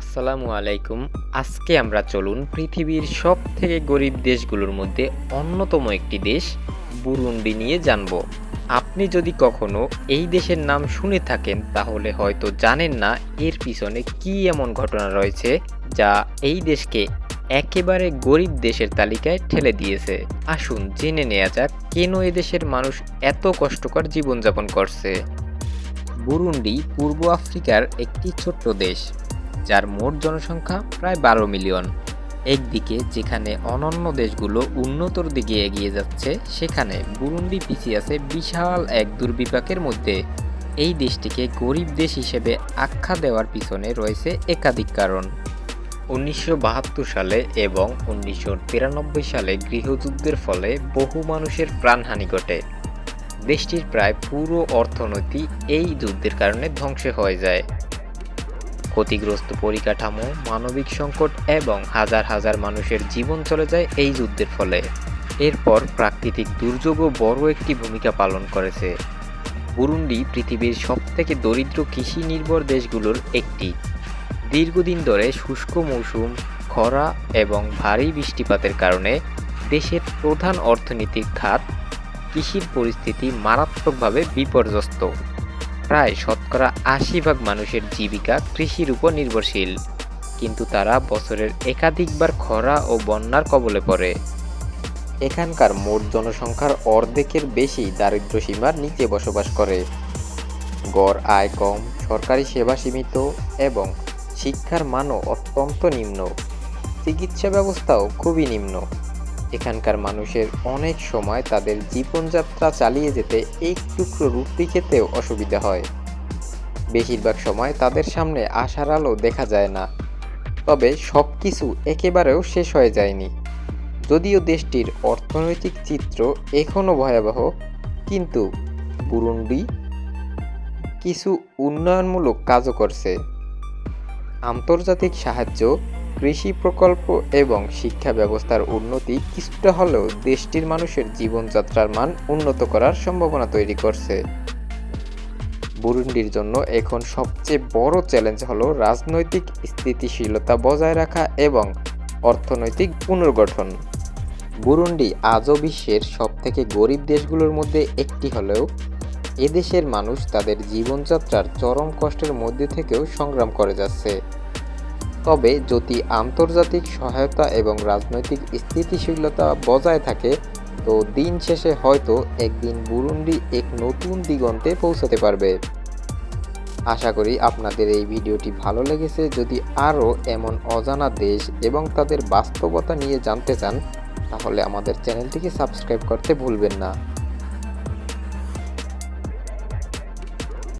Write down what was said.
আসসালামু আলাইকুম। আজকে আমরা চলুন পৃথিবীর সব থেকে গরিব দেশগুলোর মধ্যে অন্যতম একটি দেশ, বুরুন্ডি নিয়ে জানব। আপনি যদি কখনো এই দেশের নাম শুনে থাকেন, তাহলে হয়তো জানেন না এর পিছনে কি এমন ঘটনা রয়েছে, যা এই দেশকে একেবারে গরিব দেশের তালিকায় ঠেলে দিয়েছে। আসুন জেনে নেওয়া যাক, কেন এ দেশের মানুষ এত কষ্টকর জীবনযাপন করছে? বুরুন্ডি পূর্ব আফ্রিকার একটি ছোট্ট দেশ। যার মোট জনসংখ্যা প্রায় বারো মিলিয়ন। একদিকে যেখানে অনন্য দেশগুলো উন্নতর দিকে এগিয়ে যাচ্ছে, সেখানে বুরুন্ডি পিছিয়ে আছে বিশাল এক দুর্বিপাকের মধ্যে। এই দেশটিকে গরিব দেশ হিসেবে আখ্যা দেওয়ার পিছনে রয়েছে একাধিক কারণ। উনিশশো বাহাত্তর সালে এবং উনিশশো তিরানব্বই সালে গৃহযুদ্ধের ফলে বহু মানুষের প্রাণহানি ঘটে। দেশটির প্রায় পুরো অর্থনীতি এই যুদ্ধের কারণে ধ্বংস হয়ে যায়। ক্ষতিগ্রস্ত পরিকাঠামো, মানবিক সংকট এবং হাজার হাজার মানুষের জীবন চলে যায় এই যুদ্ধের ফলে। এরপর প্রাকৃতিক দুর্যোগও বড় একটি ভূমিকা পালন করেছে। বুরুন্ডি পৃথিবীর সবথেকে দরিদ্র কৃষি নির্ভর দেশগুলোর একটি। দীর্ঘদিন ধরে শুষ্ক মৌসুম, খরা এবং ভারী বৃষ্টিপাতের কারণে দেশের প্রধান অর্থনৈতিক খাত কৃষির পরিস্থিতি মারাত্মকভাবে বিপর্যস্ত। প্রায় শতকরা আশি ভাগ মানুষের জীবিকা কৃষির উপর নির্ভরশীল। কিন্তু তারা বছরের একাধিকবার খরা ও বন্যার কবলে পড়ে। এখানকার মোট জনসংখ্যার অর্ধেকের বেশি দারিদ্র সীমার নিচে বসবাস করে। গড় আয় কম, সরকারি সেবা সীমিত এবং শিক্ষার মানও অত্যন্ত নিম্ন। চিকিৎসা ব্যবস্থাও খুবই নিম্ন। এখানকার মানুষের অনেক সময় তাদের জীবনযাত্রা চালিয়ে যেতে এক টুকরো রুটি খেতেও অসুবিধা হয়। বেশিরভাগ সময় তাদের সামনে আশার আলো দেখা যায় না। তবে সব কিছু একেবারেও শেষ হয়ে যায়নি। যদিও দেশটির অর্থনৈতিক চিত্র এখনও ভয়াবহ, কিন্তু বুরুন্ডি কিছু উন্নয়নমূলক কাজও করছে। আন্তর্জাতিক সাহায্য কৃষি প্রকল্প এবং শিক্ষা ব্যবস্থার উন্নতি কিছুটা হলেও দেশটির মানুষের জীবনযাত্রার মান উন্নত করার সম্ভাবনা তৈরি করছে। বুরুন্ডির জন্য এখন সবচেয়ে বড় চ্যালেঞ্জ হল রাজনৈতিক স্থিতিশীলতা বজায় রাখা এবং অর্থনৈতিক পুনর্গঠন। বুরুন্ডি আজও বিশ্বের সবথেকে গরিব দেশগুলোর মধ্যে একটি হলেও এদেশের মানুষ তাদের জীবনযাত্রার চরম কষ্টের মধ্যে থেকেও সংগ্রাম করে যাচ্ছে। তবে যদি আন্তর্জাতিক সহায়তা এবং রাজনৈতিক স্থিতিশীলতা বজায় থাকে, তো দিন শেষে হয়তো একদিন বুরুন্ডি এক নতুন দিগন্তে পৌঁছাতে পারবে। আশা করি আপনাদের এই ভিডিওটি ভালো লেগেছে। যদি আরও এমন অজানা দেশ এবং তাদের বাস্তবতা নিয়ে জানতে চান, তাহলে আমাদের চ্যানেলটিকে সাবস্ক্রাইব করতে ভুলবেন না।